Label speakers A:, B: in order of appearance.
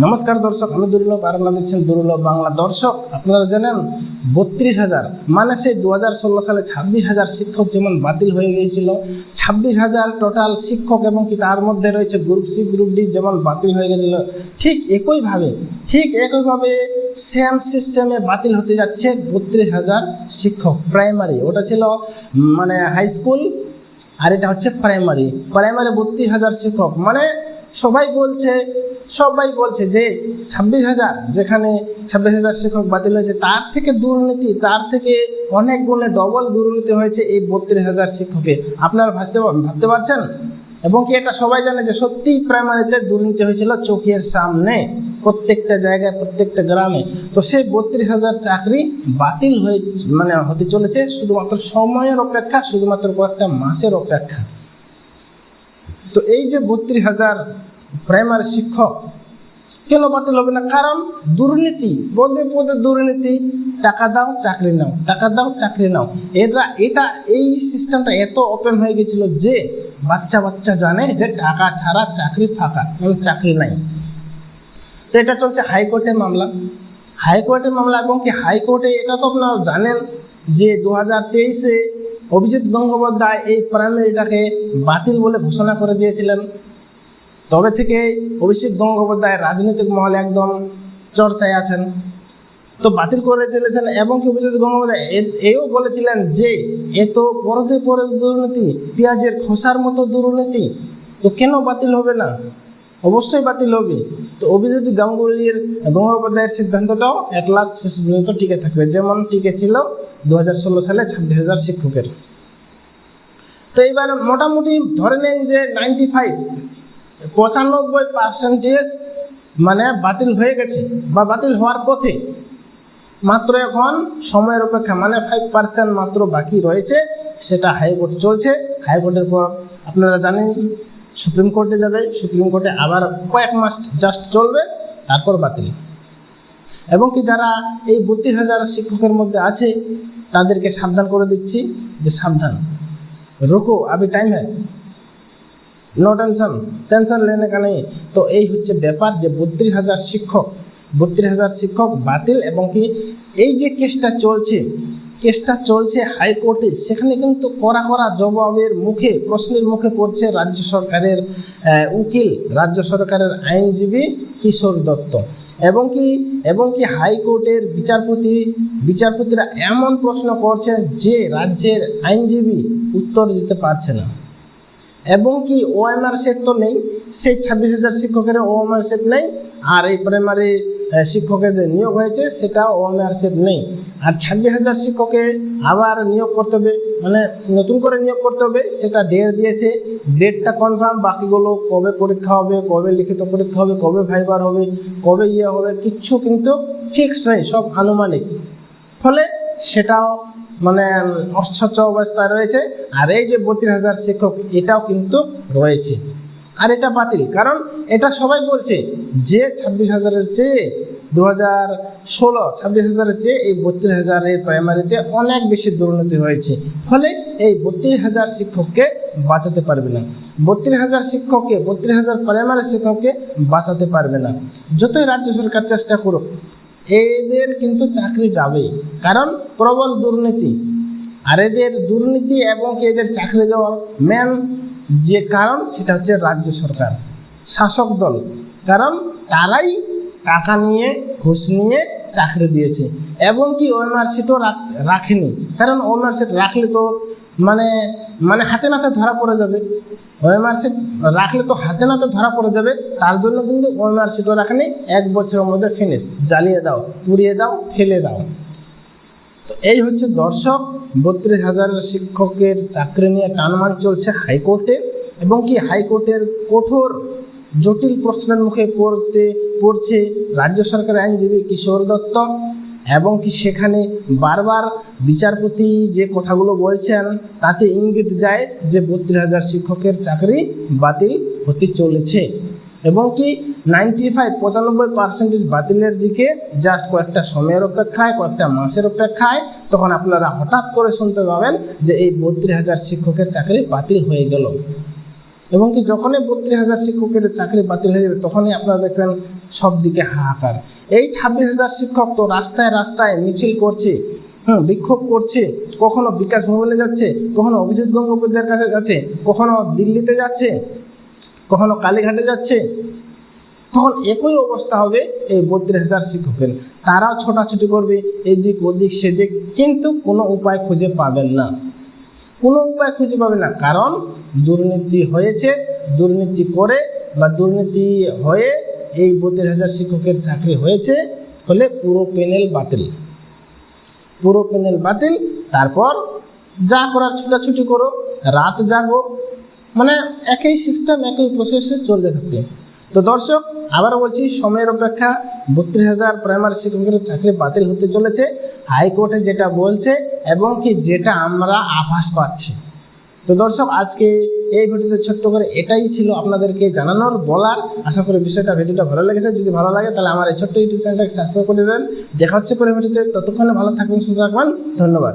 A: নমস্কার দর্শক, আমি দুর্লভ আর আপনারা দেখছেন দুর্লভ বাংলা। দর্শক, আপনারা জানেন বত্রিশ হাজার মানে সেই দু হাজার ষোলো সালে ছাব্বিশ হাজার শিক্ষক যেমন বাতিল হয়ে গিয়েছিল, ছাব্বিশ হাজার টোটাল শিক্ষক এবং কি তার মধ্যে রয়েছে গ্রুপ সি গ্রুপ ডি যেমন বাতিল হয়ে গেছিল ঠিক একইভাবে ঠিক একইভাবে সেম সিস্টেমে বাতিল হতে যাচ্ছে বত্রিশ হাজার শিক্ষক প্রাইমারি ওটা ছিল মানে হাই স্কুল আর এটা হচ্ছে প্রাইমারি প্রাইমারি বত্রিশ হাজার শিক্ষক মানে সবাই বলছে সবাই বলছে যে ছাব্বিশ হাজার, যেখানে ছাব্বিশ হাজার শিক্ষক বাতিল হয়েছে, তার থেকে দুর্নীতি, তার থেকে অনেক গুণে ডবল দুর্নীতি হয়েছে এই বত্রিশ হাজার শিক্ষকে। আপনারা ভাবতে ভাবতে পারছেন? এবং কি এটা সবাই জানে যে সত্যিই প্রাইমারিতে দুর্নীতি হয়েছিল চোখের সামনে প্রত্যেকটা জায়গায়, প্রত্যেকটা গ্রামে? তো সেই বত্রিশ হাজার চাকরি বাতিল হয়ে মানে হতে চলেছে শুধুমাত্র সময়ের অপেক্ষা, শুধুমাত্র কয়েকটা মাসের অপেক্ষা। তো এই যে বত্রিশ হাজার প্রাইমারি শিক্ষক। কেন বাতিল হবে না? কারণ দুর্নীতি পদে পদে দুর্নীতি, টাকা দাও, চাকরি নাও, টাকা দাও, চাকরি নাও। এটা এটা, এই সিস্টেমটা এত ওপেন হয়ে গেছিল যে বাচ্চা বাচ্চা জানে যে টাকা ছাড়া চাকরি ফাঁকা মানে চাকরি নাই। তো এটা চলছে হাইকোর্টের মামলা। হাইকোর্টের মামলা এবং কি হাইকোর্টে এটা তো আপনারা জানেন যে দু হাজার তেইশে অভিজিৎ গঙ্গোপাধ্যায় এই প্রাইমারিটাকে বাতিল বলে ঘোষণা করে দিয়েছিলেন। তবে থেকে অভিষেক গঙ্গোপাধ্যায় রাজনৈতিক মহলে একদম চর্চায় আছেন। তো বাতিল করে চলেছেন এবং কি অভিজিৎ গঙ্গোপাধ্যায় এও বলেছিলেন যে, এ তো পরতে পরে দুর্নীতি, পেঁয়াজের খোসার মতো দুর্নীতি, তো কেন বাতিল হবে না? অবশ্যই বাতিল হবে। তো অভিজিৎ গাঙ্গুলির গঙ্গোপাধ্যায়ের সিদ্ধান্তটাও এট লাস্ট শেষ পর্যন্ত টিকে থাকবে, যেমন টিকে ছিল দু হাজার ষোলো সালে ছাব্বিশ হাজার শিক্ষকের। তো এবার মোটামুটি ধরে নেন যে নাইনটি ফাইভ পঁচানব্বই পার্সেন্টেজ মানে বাতিল হয়ে গেছে বা বাতিল হওয়ার পথে মাত্র এখন সময়ের অপেক্ষা মানে ফাইভ পার্সেন্ট মাত্র বাকি রয়েছে, সেটা হাইকোর্ট চলছে। হাইকোর্টের পর আপনারা জানেন সুপ্রিম কোর্টে যাবে সুপ্রিম কোর্টে আবার কয়েক মাস জাস্ট চলবে, তারপর বাতিল। এবং কি যারা এই বত্রিশ হাজার শিক্ষকের মধ্যে আছে, তাদেরকে সাবধান করে দিচ্ছি যে সাবধান। রুকো আবি টাইম হ্যাঁ নো টেনশন টেনশন লেনে কা নেই তো এই হচ্ছে ব্যাপার যে বত্রিশ হাজার শিক্ষক বত্রিশ হাজার শিক্ষক বাতিল এবং কি এই যে কেসটা চলছে কেসটা চলছে হাইকোর্টে সেখানে কিন্তু করা করা জবাবের মুখে প্রশ্নের মুখে পড়ছে রাজ্য সরকারের উকিল রাজ্য সরকারের আইনজীবী কিশোর দত্ত এবং কি এবং কি হাইকোর্টের বিচারপতি বিচারপতিরা এমন প্রশ্ন করছেন যে রাজ্যের আইনজীবী উত্তর দিতে পারছে না এবং কি ও ওএমআর সেট তো নেই সেই ছাব্বিশ হাজার শিক্ষকের ওএমআর সেট নেই, আর এই প্রাইমারি শিক্ষকের যে নিয়োগ হয়েছে, সেটা ওএমআর সেট নেই। আর ছাব্বিশ হাজার শিক্ষকে আবার নিয়োগ করতে হবে মানে নতুন করে নিয়োগ করতে হবে, সেটা ডেট দিয়েছে। ডেটটা কনফার্ম বাকিগুলো কবে পরীক্ষা হবে, কবে লিখিত পরীক্ষা হবে, কবে ভাইবার হবে, কবে ইয়ে হবে কিচ্ছু কিন্তু ফিক্সড নেই, সব আনুমানিক। ফলে সেটাও মানে অস্বচ্ছ অবস্থায় রয়েছে। আর এই যে বত্রিশ হাজার শিক্ষক, এটাও কিন্তু রয়েছে। আর এটা বাতিল, কারণ এটা সবাই বলছে যে ছাব্বিশ হাজারের চেয়ে দু হাজার ষোলো, ছাব্বিশ হাজারের চেয়ে এই বত্রিশ হাজারের প্রাইমারিতে অনেক বেশি দুর্নীতি হয়েছে। ফলে এই বত্রিশ হাজার শিক্ষককে বাঁচাতে পারবে না। বত্রিশ হাজার শিক্ষককে, বত্রিশ হাজার প্রাইমারি শিক্ষককে বাঁচাতে পারবে না। যতই রাজ্য সরকার চেষ্টা করুক এদের কিন্তু চাকরি যাবে কারণ প্রবল দুর্নীতি। আর এদের দুর্নীতি এবং এদের চাকরি যাওয়ার মেন যে কারণ, সেটা হচ্ছে রাজ্য সরকার, শাসক দল। কারণ তারাই টাকা নিয়ে, ঘুষ নিয়ে চাকরি দিয়েছে। এবং কি ওএমআর সিটও রাখেনি। কারণ সিট রাখলে তো মানে মানে হাতে নাতে ধরা পড়ে যাবে। সিট রাখলে তো হাতে নাতে ধরা পড়ে যাবে। তার জন্য কিন্তু ওএমআর সিটও রাখেনি। এক বছরের মধ্যে ফিনিশ জ্বালিয়ে দাও, পুড়িয়ে দাও, ফেলে দাও। তো এই হচ্ছে দর্শক, বত্রিশ হাজারের শিক্ষকের চাকরি নিয়ে টানমান চলছে হাইকোর্টে। এবং কি হাইকোর্টের কঠোর জটিল প্রশ্নের মুখে পড়তে, পড়ছে রাজ্য সরকারের আইনজীবী কিশোর দত্ত এবং কি সেখানে বারবার বিচারপতি যে কথাগুলো বলছেন, তাতে ইঙ্গিত যায় যে বত্রিশ হাজার শিক্ষকের চাকরি বাতিল হতে চলেছে। এবং কি নাইনটি ফাইভ পঁচানব্বই পার্সেন্টেজ বাতিলের দিকে জাস্ট কয়েকটা সময়ের অপেক্ষায়, কয়েকটা মাসের অপেক্ষায় তখন আপনারা হঠাৎ করে শুনতে পাবেন যে এই বত্রিশ হাজার শিক্ষকের চাকরি বাতিল হয়ে গেল। এবং কি যখনই বত্রিশ হাজার শিক্ষকের চাকরি বাতিল হয়ে যাবে, তখনই আপনারা দেখবেন সব দিকে হাহাকার। এই ছাব্বিশ হাজার শিক্ষক তো রাস্তায় রাস্তায় মিছিল করছে, হুম, বিক্ষোভ করছে, কখনো বিকাশ ভবনে যাচ্ছে, কখনো অভিজিৎ গঙ্গোপাধ্যায়ের কাছে যাচ্ছে, কখনো দিল্লিতে যাচ্ছে, কখনো কালীঘাটে যাচ্ছে, তখন একই অবস্থা হবে এই বত্রিশ হাজার শিক্ষকের। তারাও ছোটাছুটি করবে, এদিক ওদিক সেদিক, কিন্তু কোনো উপায় খুঁজে পাবেন না। কোনো উপায় খুঁজে পাবে না। কারণ দুর্নীতি হয়েছে, দুর্নীতি করে বা দুর্নীতি হয়ে এই বত্রিশ হাজার শিক্ষকের চাকরি হয়েছে হলে পুরো প্যানেল বাতিল। পুরো প্যানেল বাতিল, তারপর যা করার ছুটাছুটি করো, রাত জাগো মানে একই সিস্টেম একই প্রসেসে চলতে থাকবে। তো দর্শক আবার বলছি, সময়ের অপেক্ষা বত্রিশ হাজার প্রাইমারি শিক্ষকের চাকরি বাতিল হতে চলেছে। হাইকোর্টে যেটা বলছে এবং কি যেটা আমরা আভাস পাচ্ছি। তো দর্শক, আজকে এই ভিডিওতে ছোট্ট করে এটাই ছিল আপনাদেরকে জানানোর, বলার। আশা করি বিষয়টা, ভিডিওটা ভালো লেগেছে। যদি ভালো লাগে, তাহলে আমার এই ছোট্ট ইউটিউব চ্যানেলটাকে সাবস্ক্রাইব করে দেবেন। দেখা হচ্ছে পরে ভিডিওতে ততক্ষণে ভালো থাকবেন, সুস্থ থাকবেন। ধন্যবাদ।